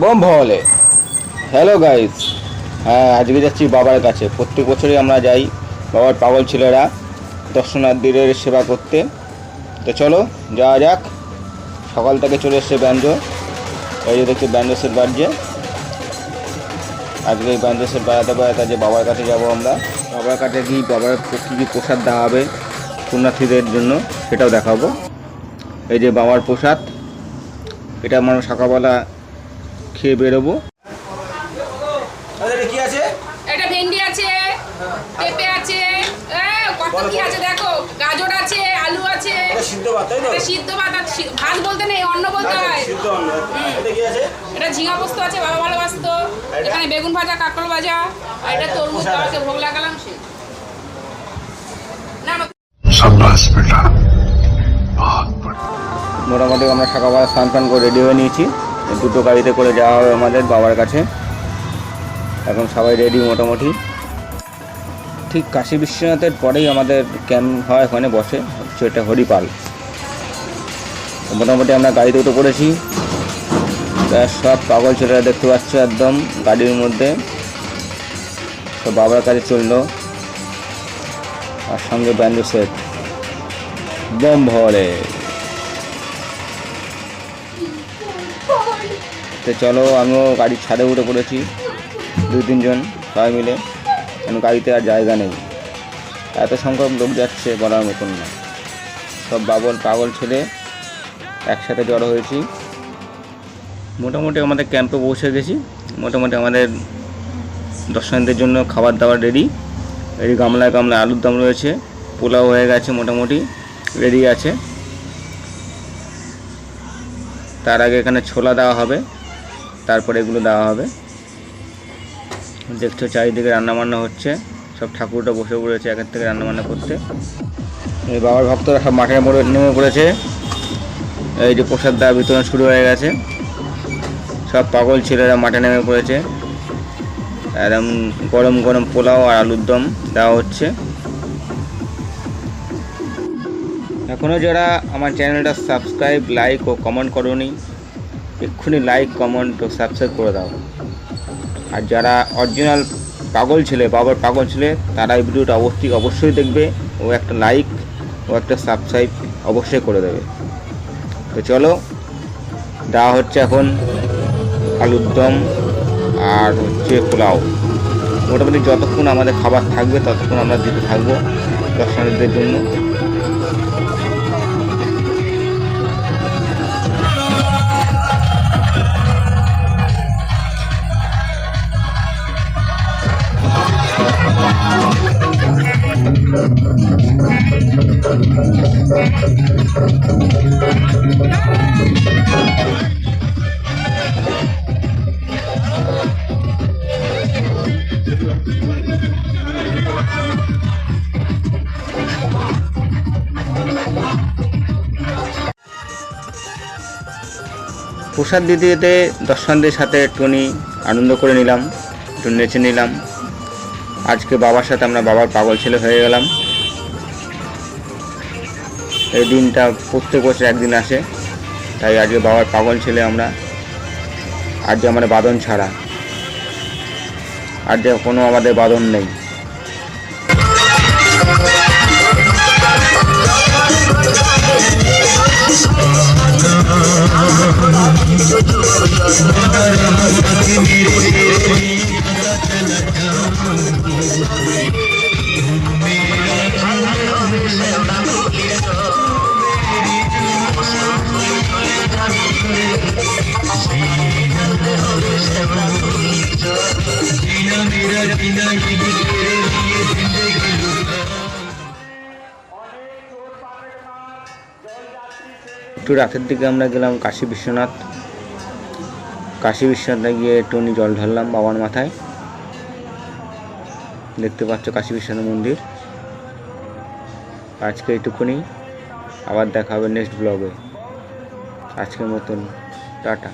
Bomb ভলে hello guys হ্যাঁ আজকে যাচ্ছি বাবার কাছে। প্রত্যেক বছরই আমরা যাই। বাবার পাগল ছেলেরা দর্শনার্থীদের সেবা করতে। তো চলো, যাওয়া যাক। সকাল থেকে চলে এসছে ব্যঞ্জ। এই যে দেখছি ব্যঞ্জ সেট বাজছে। আজকে এই ব্যঞ্জ সেট বাজাতে বাজাতে যে বাবার কাছে যাব আমরা। বাবার কাছে গিয়ে বাবার কী কী প্রসাদ দেওয়া হবে পুণ্যার্থীদের জন্য সেটাও দেখাবো। এই যে বাবার প্রসাদ। এটা আমরা সকালবেলা খেয়ে বেরোবো। ভেন্ডি আছে পেঁপে আছে কত কি আছে দেখো গাজর আছে আলু আছে। সিদ্ধ ভাত ভাত বলতে নেই বলতে হয়। এটা আছে? বাবা ভালোবাসতো। বেগুন ভাজা কাঁকড় ভাজা এটা তরমুজ ভোগ লাগালাম মোটামুটি আমরা সকালবেলা স্নান টান করে রেডি হয়ে নিয়েছি। দুটো গাড়িতে করে যাওয়া হবে আমাদের বাবার কাছে। এখন সবাই রেডি মোটামুটি। ঠিক কাশী বিশ্বনাথের পরেই আমাদের ক্যাম্প হয়, ওখানে বসে। এটা হরিপাল। মোটামুটি আমরা গাড়িতে উঠে পড়েছি। সব পাগল ছেলেরা দেখতে পাচ্ছ একদম গাড়ির মধ্যে। তো বাবার কাছে চলল। আর সঙ্গে ব্যান্ড সেট। বম ভরে। তো চলো আমিও গাড়ির ছাদে উঠে পড়েছি। দুই তিনজন সবাই মিলে। কেন গাড়িতে আর জায়গা নেই। এত সংখ্যক লোক যাচ্ছে বলার মতন না। সব বাবল পাগল ছেলে একসাথে জড়ো হয়েছি। মোটামুটি আমাদের ক্যাম্পে পৌঁছে গেছি। মোটামুটি আমাদের দর্শনার্থীদের জন্য খাবার দাবার রেডি এই গামলায় গামলায় আলুর দাম রয়েছে। পোলাও হয়ে গেছে মোটামুটি। রেডি আছে। তার আগে এখানে ছোলা দেওয়া হবে। তারপরে এগুলো দেওয়া হবে। দেখছ চারিদিকে রান্নাবান্না হচ্ছে। সব ঠাকুরটা বসে পড়েছে একের থেকে রান্নাবান্না করতে। এই বাবার ভক্তরা সব মাঠে মরে নেমে পড়েছে। এই যে প্রসাদ দেওয়া বিতরণ শুরু হয়ে গেছে। সব পাগল ছেলেরা মাঠে নেমে পড়েছে। একদম গরম গরম পোলাও আর আলুর দম দেওয়া হচ্ছে। এখনও যারা আমার চ্যানেলটা সাবস্ক্রাইব, লাইক ও কমেন্ট করোনি এক্ষুনি লাইক কমেন্ট ও সাবস্ক্রাইব করে দাও। আর যারা অরিজিনাল পাগল ছেলে, বাবার পাগল ছেলে, তারা এই ভিডিওটা অবশ্যই অবশ্যই দেখবে ও একটা লাইক ও একটা সাবস্ক্রাইব অবশ্যই করে দেবে। তো চলো, দেওয়া হচ্ছে এখন আলুর দম আর হচ্ছে পোলাও। মোটামুটি যতক্ষণ আমাদের খাবার থাকবে, ততক্ষণ আমরা দিতে থাকব দর্শনার্থীদের জন্য। প্রসাদ দিতে দর্শকদের সাথে একটুখানি আনন্দ করে নিলাম একটু নেচে নিলাম। আজকে বাবার সাথে আমরা বাবার পাগল ছেলে হয়ে গেলাম। এই দিনটা প্রত্যেক বছর একদিন আসে, তাই আজকে বাবার পাগল ছেলে আমরা। আজকে আমাদের বাদন ছাড়া আজকে কোনো আমাদের বাদন নেই। একটু রাতের দিকে আমরা গেলাম কাশী বিশ্বনাথ। কাশী বিশ্বনাথে গিয়ে একটুখানি জল ঢাললাম বাবার মাথায়। দেখতে পাচ্ছ কাশী বিশ্বনাথ মন্দির। আজকে এইটুকুনি আবার দেখা হবে নেক্সট ব্লগে আজকের মতন। টাটা।